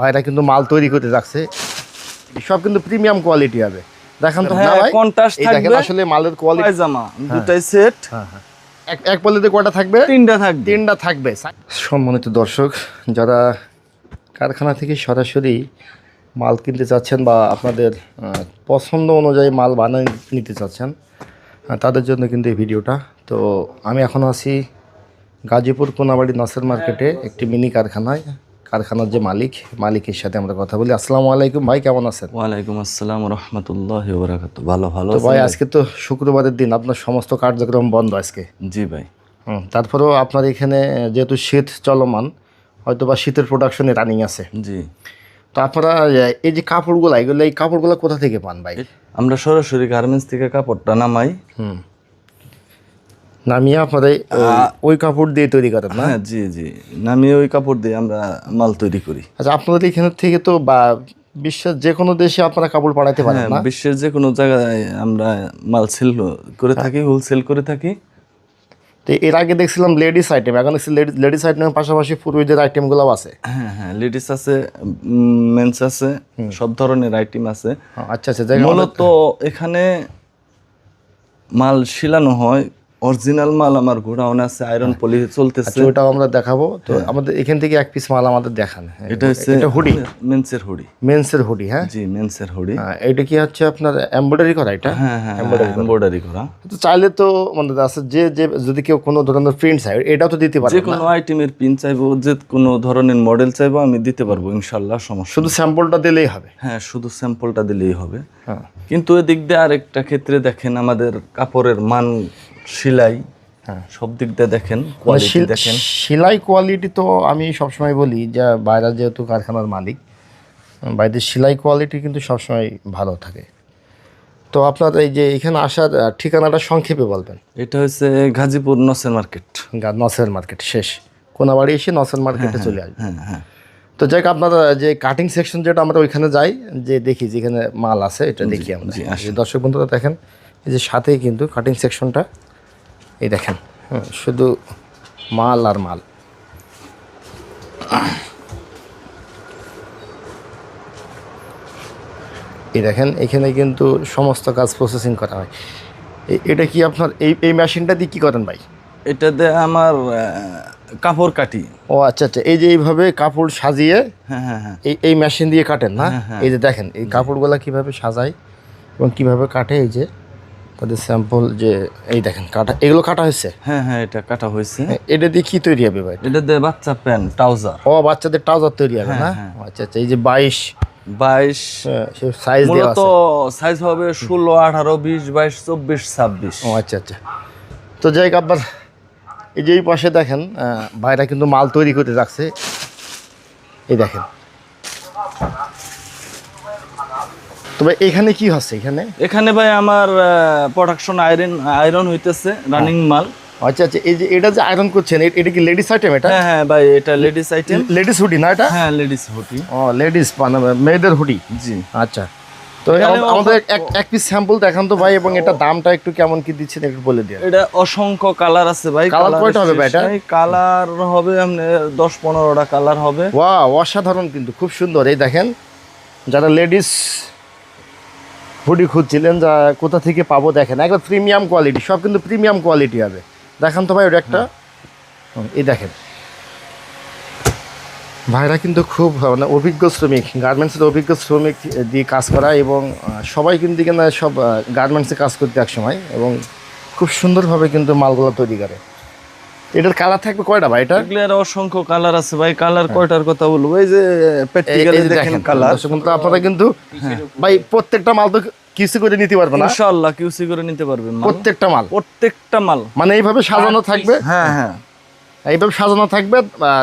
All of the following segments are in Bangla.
ভাইরা কিন্তু মাল তৈরি করে রাখছে সব কিন্তু প্রিমিয়াম কোয়ালিটি হবে। দেখেন তো হ্যাঁ, না ভাই? contrast এই দেখেন থাকবে। আসলে মালের কোয়ালিটি পায়জামা দুটাই সেট এক এক পলিতে কয়টা থাকবে? তিনটা থাকবে। তিনটা থাকবে। সম্মানিত দর্শক যারা কারখানা থেকে সরাসরি মাল কিনতে চাচ্ছেন বা আপনাদের পছন্দ অনুযায়ী মাল বানিয়ে নিতে চাচ্ছেন তাদের জন্য কিন্তু এই ভিডিওটা। তো আমি এখন আছি গাজীপুর কোনাবাড়ি নাসের মার্কেটে একটি মিনি কারখানায়। কারখানার যে মালিক মালিকের সাথে আমরা কথা বলি। আসসালামু আলাইকুম ভাই কেমন আছেন? ওয়ালাইকুম আসসালাম রহমতুল্লাহ বরাকাত ভালো ভালো তো ভাই আজকে তো শুক্রবারের দিন আপনার সমস্ত কার্যক্রম বন্ধ আজকে। জি ভাই। হুম, তারপরেও আপনার এখানে যেহেতু শীত চলমান হয়তো বা শীতের প্রোডাকশনে রানিং আছে। জি। তো আপনারা এই যে কাপড়গুলো এগুলো এই কাপড়গুলো কোথা থেকে পান ভাই? আমরা সরাসরি গার্মেন্টস থেকে কাপড়টা নামাই। হুম। নামিয়ে আপনারা ওই- কাপড় দিয়ে তৈরি করেন না? হ্যাঁ জি জি। নামিয়ে ওই কাপড় দিয়ে আমরা মাল তৈরি করি। আচ্ছা আপনাদের এখান থেকে তো বা বিশ্বের যে কোনো দেশে আপনারা কাপড় পাঠাতে পারেন হ্যাঁ না? বিশ্বের যে কোনো জায়গায় আমরা মাল সেল করে থাকি হোলসেল করে থাকি। তো এর আগে দেখছিলাম লেডিস আইটেম এখন দেখছি লেডিস আইটেমের পাশাপাশি পুরুষদের আইটেমগুলো আছে। হ্যাঁ হ্যাঁ লেডিস আছে মেন্স আছে সব ধরনের আইটেম আছে। আচ্ছা আচ্ছা মূলত এখানে মাল শিলানো হয় অরিজিনাল মাল আমার গোডাউন আছে আয়রন পলি চলতেছে। আচ্ছা, ওটাও আমরা দেখাবো। তো আমাদের এখান থেকে এক পিস মাল আমাদের দেখান। হ্যাঁ, এটা হচ্ছে এটা হুডি মেন্সের হুডি মেন্সের হুডি হ্যাঁ? জি মেন্সের হুডি এটা কি হচ্ছে আপনার এমব্রয়ডারি করা এটা? হ্যাঁ হ্যাঁ এমব্রয়ডারি করা। তো চাইলে তো মানে আছে যে যে যদি কেউ কোনো ধরনের প্রিন্ট চাই এটাও তো দিতে যে পারবে কোনো আইটেমের পিন চাইব যে কোনো ধরনের মডেল চাইব আমি দিতে পারব ইনশাল্লাহ সমস্যা শুধু স্যাম্পলটা দিলেই হবে? হ্যাঁ শুধু স্যাম্পলটা দিলেই হবে। হ্যাঁ। কিন্তু এদিক দিয়ে আরেকটা ক্ষেত্রে দেখেন আমাদের কাপড়ের মান সেলাই হ্যাঁ। সব দিক দিয়ে দেখেন মানে কোয়ালিটি শিল- দেখেন। সেলাই কোয়ালিটি তো আমি সবসময় বলি যে বাইরে যেহেতু কারখানার মালিক বাইরের সেলাই কোয়ালিটি কিন্তু সবসময় ভালো থাকে। তো আপনার এই যে এখানে আসার ঠিকানাটা সংক্ষেপে বলবেন। এটা হচ্ছে গাজীপুর নসের মার্কেট। নসের মার্কেট শেষ। কোনাবাড়ি এসে নসের মার্কেটে চলে আসবে হ্যাঁ হ্যাঁ। তো যাই হোক আপনার যে কাটিং সেকশন যেটা আমরা ওইখানে যাই যে দেখি যেখানে মাল আছে এটা দেখি আমরা। দর্শক বন্ধুরা দেখেন এই যে সাথেই কিন্তু কাটিং সেকশনটা এই দেখেন হুম, শুধু মাল আর মাল। এই দেখেন এখানে কিন্তু সমস্ত কাজ প্রসেসিং করা হয়। এটা কি আপনার এই এই মেশিনটা দিয়ে কী করেন ভাই? এটা দিয়ে আমার কাপড় কাটি। ও আচ্ছা আচ্ছা এই যে এইভাবে কাপড় সাজিয়ে হ্যাঁ হ্যাঁ হ্যাঁ। এই এই মেশিন দিয়ে কাটেন না? এই যে দেখেন এই কাপড়গুলো কীভাবে সাজায় এবং কীভাবে কাটে এই যে? তাদের স্যাম্পল যে এই দেখেন কাটা এগুলো কাটা হয়েছে? হ্যাঁ হ্যাঁ এটা কাটা হয়েছে। এটা দিয়ে কি তৈরি হবে ভাই? এটা দিয়ে বাচ্চা প্যান্ট ট্রাউজার ও বাচ্চাদের ট্রাউজার তৈরি হবে না? আচ্ছা আচ্ছা এই যে বাইশ। বাইশ সাইজ মূলত সাইজ হবে ষোলো আঠারো বিশ বাইশ চব্বিশ ছাব্বিশ। ও আচ্ছা আচ্ছা। তো যাই হোক এই যে এই পাশে দেখেন ভাইরা কিন্তু মাল তৈরি করে রাখছে এই দেখেন। তবে এখানে কি হচ্ছে এখানে? এখানে ভাই আমার প্রোডাকশন আয়রন আয়রন হইতেছে রানিং মাল। আচ্ছা আচ্ছা এই যে এটা যে আয়রন করছেন এটা কি লেডিস আইটেম এটা? হ্যাঁ হ্যাঁ ভাই এটা লেডিস আইটেম লেডিস হুডি না এটা? হ্যাঁ লেডিস হুটি ও লেডিস মেয়েদের হুডি জি। আচ্ছা। তো আমাদের এক এক পিস স্যাম্পল দেখান তো ভাই এবং এটা দামটা একটু কেমন কি দিচ্ছেন একটু বলে দিন। এটা অসংখ্য কালার আছে ভাই Colour কয়টা হবে ভাই এটা? কালার হবে আপনার দশ পনেরোটা কালার হবে। ওয়া অসাধারণ কিন্তু খুব সুন্দর। এই দেখেন যারা লেডিস হুডি খুঁজছিলেন যা কোথা থেকে পাবো দেখেন একবার প্রিমিয়াম কোয়ালিটি সব কিন্তু প্রিমিয়াম কোয়ালিটি হবে। দেখান তো ভাই ওটা একটা। এই দেখেন। ভাইরা কিন্তু খুব মানে অভিজ্ঞ শ্রমিক গার্মেন্টসের অভিজ্ঞ শ্রমিক দিয়ে কাজ করা এবং সবাই কিন্তু এখানে সব গার্মেন্টসে কাজ করতে এক সময় এবং খুব সুন্দরভাবে কিন্তু মালগুলো তৈরি করে। এটার কালার থাকবে কয়টা ভাই এটা এগুলোর অসংখ্য কালার আছে ভাই কালার কয়টার কথা বলব? এই যে প্র্যাকটিক্যালি দেখেন কালার কিন্তু আপনারা কিন্তু ভাই প্রত্যেকটা মাল তো কিউসি করে নিতে পারবেন না? ইনশাআল্লাহ কিউসি করে নিতে পারবেন প্রত্যেকটা মাল? প্রত্যেকটা মাল। মানে এইভাবে সাজানো থাকবে? হ্যাঁ হ্যাঁ। এইভাবে সাজানো থাকবে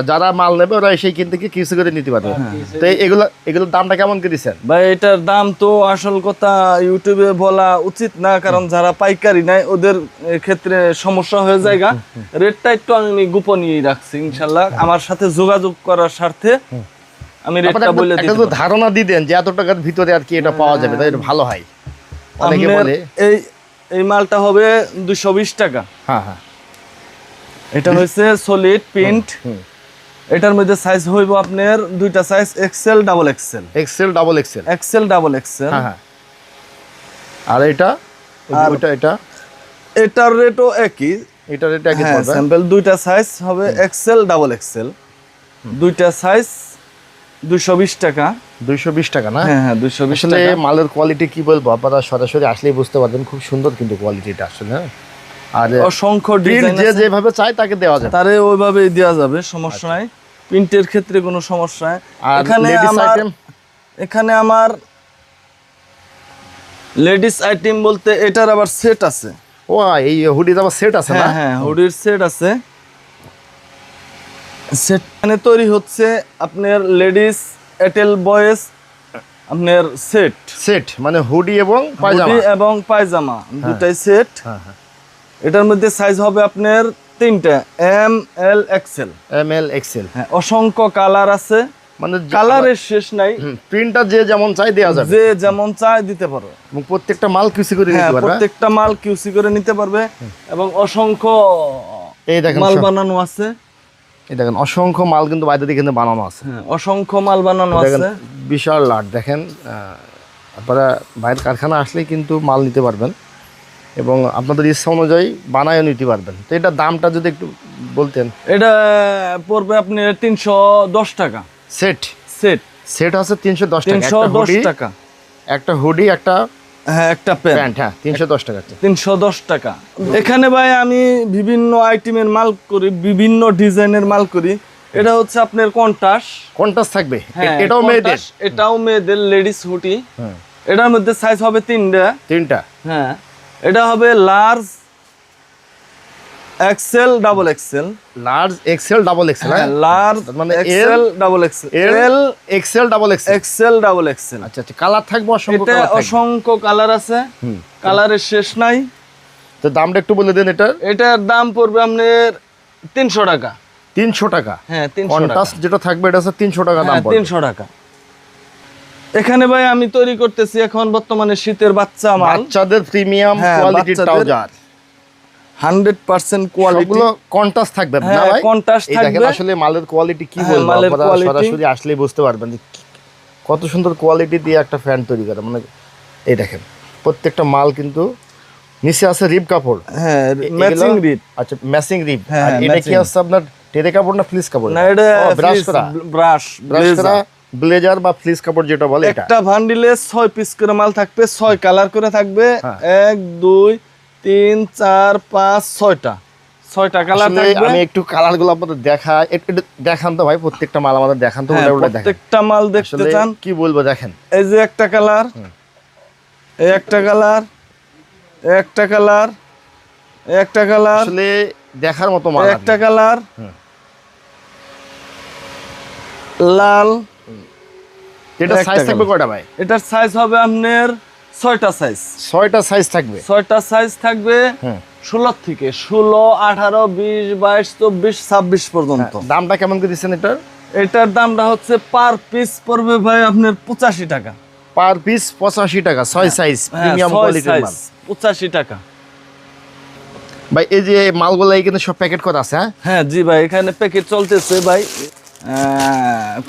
যারা মাল নেবে ওরা সেই কিন থেকে কিসি করে নিতে পারবে। হ্যাঁ, তো এগুলো এগুলোর দামটা কেমন করে দিচ্ছেন? ভাই এটার দাম তো আসল কথা ইউটিউবে বলা উচিত না কারণ যারা পাইকারি নেয় ওদের ক্ষেত্রে সমস্যা হয়ে যায়। রেটটা একটু আমি গোপনীয় রাখছি ইনশাল্লাহ। আমার সাথে যোগাযোগ করার স্বার্থে আমি রেটটা বলে দিই তো ধারণা দিয়ে দেন যে এত টাকার ভিতরে আর কি এটা পাওয়া যাবে তাই এটা ভালো হয়। অনেকে বলে এই এই মালটা হবে দুশো বিশ টাকা। হ্যাঁ হ্যাঁ। এটা হচ্ছে সলিড প্রিন্ট এটার মধ্যে সাইজ হইব আপনার দুইটা size XL double XL XL double XL XL double XL হ্যাঁ আর এটা? ওইটা এটা? এটার রেটও একই। এটার এটা কি হ্যাঁ পড়বে? স্যাম্পল দুইটা সাইজ হবে এক্সেল ডাবল এক্সেল দুইটা সাইজ দুইশো বিশ টাকা। 220 টাকা না? হ্যাঁ হ্যাঁ দুইশো বিশ আসলে টাকা। মালের কোয়ালিটি কি বলব? আপনারা সরাসরি আসলেই বুঝতে পারবেন খুব সুন্দর কিন্তু কোয়ালিটিটা আসলে হ্যাঁ? আর অসংখ্য ডিজাইন যে যেভাবে তাকে দেওয়া যাবে। তারে ওইভাবেই দেওয়া যাবে সমস্যা নাই। প্রিন্টের ক্ষেত্রে কোনো সমস্যা এখানে আমার এখানে আমার লেডিস আইটেম বলতে এটার আবার সেট আছে। ও এই হুডির আবার সেট আছে না? হ্যাঁ হ্যাঁ হুডির সেট আছে। সেট মানে তৈরি হচ্ছে আপনার লেডিস এটেল বয়েস আপনার সেট সেট মানে হুডি এবং পায়জামা। এবং পায়জামা দুটাই সেট হ্যাঁ হ্যাঁ। এটার মধ্যে সাইজ হবে আপনার তিনটা M L XL M L XL হ্যাঁ অসংখ্য কালার আছে। মানে কালারের শেষ নাই। প্রিন্টটা যে যেমন চাই দেওয়া যাবে। যে যেমন চায় দিতে পারো। এবং প্রত্যেকটা মাল কিউসি করে হ্যাঁ নিতে পারবে। প্রত্যেকটা মাল কিউসি করে নিতে পারবে এবং অসংখ্য এই দেখেন মাল বানানো আছে। এই দেখেন অসংখ্য মাল কিন্তু বাইরে দিকে কিন্তু বানানো আছে। হ্যাঁ অসংখ্য মাল বানানো আছে। বিশাল লাট। দেখেন আপনারা বাইরের কারখানা আসলেই কিন্তু মাল নিতে পারবেন। এবং আপনাদের ইচ্ছা অনুযায়ী বানায়ও নিতে পারবেন। তো এটা দামটা যদি একটু বলতেন। এটা পড়বে আপনি তিনশো দশ টাকা। সেট? সেট। সেট আছে তিনশো দশ তিনশো দশ টাকা। একটা হুডি একটা হ্যাঁ একটা প্যান্ট। হ্যাঁ তিনশো দশ টাকা। তিনশো দশ টাকা। এখানে ভাই আমি বিভিন্ন আইটেমের মাল করি বিভিন্ন ডিজাইনের মাল করি। এটা হচ্ছে আপনার কন্টাস। কোনটাস থাকবে? হ্যাঁ এটাও মেয়েদের? এটাও মেয়েদের লেডিস হুটি হ্যাঁ। এটার মধ্যে সাইজ হবে তিনটা। তিনটা? হ্যাঁ। এটা হবে large XL double XL large XL double XL হ্যাঁ লার্জ মানে XL double XL L XL double XL XL double XL আচ্ছা আচ্ছা কালার থাকবে অসংখ্য এটা অসংখ্য কালার আছে। হুম। কালারের শেষ নাই। তো দামটা একটু বলে দেন এটা এটার দাম পড়বে আপনার তিনশো টাকা। তিনশো টাকা। হ্যাঁ তিনশো টাকা। যেটা থাকবে এটা হচ্ছে তিনশো টাকা দাম হ্যাঁ পড়বে। তিনশো টাকা। এখানে ভাই আমি তৈরি করতেছি এখন বর্তমানে শীতের বাচ্চা মাল। বাচ্চাদের প্রিমিয়াম কোয়ালিটির ট্রাউজার হান্ড্রেড পার্সেন্ট কোয়ালিটি সবগুলো কন্টাস থাকবে না হ্যাঁ, ভাই? contrast এই দেখেন আসলে মালের কোয়ালিটি কি হ্যাঁ, বলব? আপনারা সরাসরি আসলেই বুঝতে পারবেন কত সুন্দর কোয়ালিটি দিয়ে একটা ফ্যান তৈরি করে। মানে এই দেখেন প্রত্যেকটা মাল কিন্তু নিচে আছে রিব কাপড়। হ্যাঁ ম্যাচিং রিড আচ্ছা ম্যাচিং রিব আর এটা কি। আছে আপনার টেরে কাপড় না ফ্লিস কাপড়? না এটা ব্রাশ করা। ব্রাশ ব্রাশ করা ব্লেজার বা ফ্লিস কাপড় যেটা বলে একটা ভান্ডিলে ছয় পিস করে মাল থাকবে ছয় কালার করে থাকবে। হ্যাঁ। এক দুই তিন চার পাঁচ ছয়টা। ছয়টা কালার থাকবে। আমি একটু আপনাদের দেখা একটু একটু দেখান তো ভাই প্রত্যেকটা মাল আমাদের দেখান তো হ্যাঁ, প্রত্যেকটা মাল দেখতে চান। কি বলব দেখেন। এই যে একটা কালার এই একটা কালার একটা কালার একটা কালার আসলে দেখার মতো মাল একটা কালার লাল। এটা সাইজ থাকবে কয়টা ভাই? এটার সাইজ হবে আপনার ছয়টা সাইজ ছয়টা সাইজ থাকবে? ছয়টা সাইজ থাকবে। ষোলো থেকে ষোলো আঠারো বিশ বাইশ চব্বিশ ছাব্বিশ পর্যন্ত। দামটা কেমন করে দিচ্ছেন এটার? এটার দামটা হচ্ছে পার পিস পড়বে ভাই আপনার পঁচাশি টাকা। পার পিস পঁচাশি টাকা ছয় সাইজ হ্যাঁ, প্রিমিয়াম কোয়ালিটির মাল পঁচাশি টাকা। ভাই এই যে মালগুলো এখানে সব প্যাকেট করা আছে হ্যাঁ? হ্যাঁ জি ভাই এখানে প্যাকেট চলতেছে ভাই।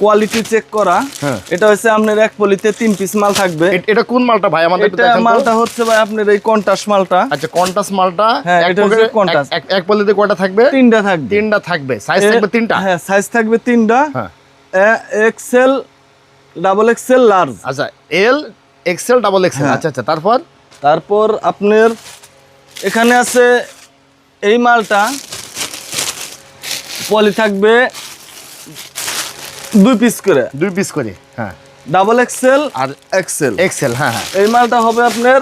কোয়ালিটি চেক করা। হ্যাঁ। এটা হচ্ছে আপনার এক পলিতে তিন পিস মাল থাকবে। এটা কোন মালটা ভাই? আমাদের এটা মালটা হচ্ছে ভাই আপনার এই কন্টাস মালটা। আচ্ছা কন্টাস মালটা হ্যাঁ, এক এটা হচ্ছে পকেটে- এক- পলিতে কয়টা থাকবে? তিনটা থাকবে। তিনটা থাকবে। সাইজ থাকবে তিনটা? হ্যাঁ সাইজ থাকবে তিনটা। হ্যাঁ। এক্সেল ডাবল এক্সেল লার্জ আচ্ছা এল এক্সেল ডাবল এক্সেল হ্যাঁ। আচ্ছা আচ্ছা তারপর? তারপর আপনার এখানে আছে এই মালটা। পলি থাকবে দুই পিস করে। দুই পিস করে হ্যাঁ। ডাবল এক্সেল আর এক্সেল এক্সেল হ্যাঁ হ্যাঁ। এই মালটা হবে আপনার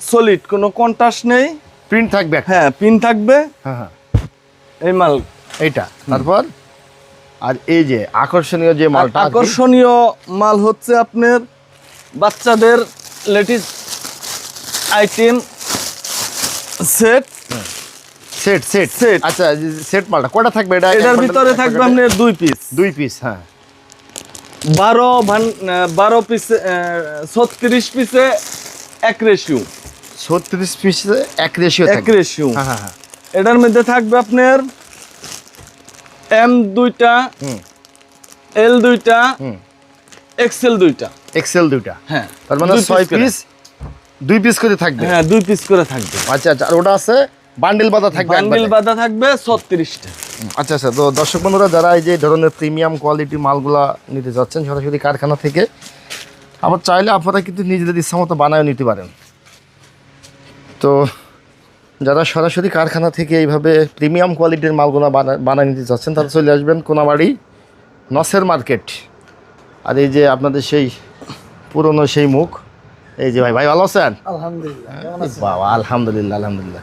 সলিড কোনো কন্ট্রাস্ট নেই। প্রিন্ট থাকবে হ্যাঁ পিন থাকবে। হ্যাঁ হ্যাঁ। এই মাল। এইটা তারপর? আর এই যে আকর্ষণীয় যে মালটা আকর্ষণীয় মাল হচ্ছে আপনার বাচ্চাদের latest item set set set Set। আচ্ছা সেট মালটা কয়টা থাকবে? এটা এটার ভিতরে থাকবে আপনার দুই পিস দুই পিস হ্যাঁ। বারো বারো পিসে ছত্রিশ পিসে এক রেশিও ছত্রিশ পিসে এক রেশিও এক রেশিও হ্যাঁ হ্যাঁ হ্যাঁ। এটার মধ্যে থাকবে আপনার এম দুইটা এল দুইটা এক্সেল দুইটা। এক্সেল দুইটা। হ্যাঁ তার মানে ছয় পিস দুই পিস করে থাকবে। হ্যাঁ দুই পিস করে থাকবে। আচ্ছা আচ্ছা আর ওটা আছে? বান্ডিল বাঁধা থাকবে বান্ডিল। বাঁধা থাকবে ছত্রিশটা। আচ্ছা আচ্ছা তো দর্শক বন্ধুরা যারা এই যে ধরনের প্রিমিয়াম কোয়ালিটি মালগুলা নিতে যাচ্ছেন সরাসরি কারখানা থেকে আবার চাইলে আপনারা কিন্তু নিজেদের ইচ্ছা মতো বানায় নিতে পারেন। তো যারা সরাসরি কারখানা থেকে এইভাবে প্রিমিয়াম কোয়ালিটির মালগুলা বানা- বানায় নিতে চাচ্ছেন তারা চলে আসবেন কোনাবাড়ি নসের মার্কেট। আর এই যে আপনাদের সেই পুরনো সেই মুখ এই যে ভাই ভাই ভালো আছেন? আলহামদুলিল্লাহ বাবা আলহামদুলিল্লাহ আলহামদুলিল্লাহ।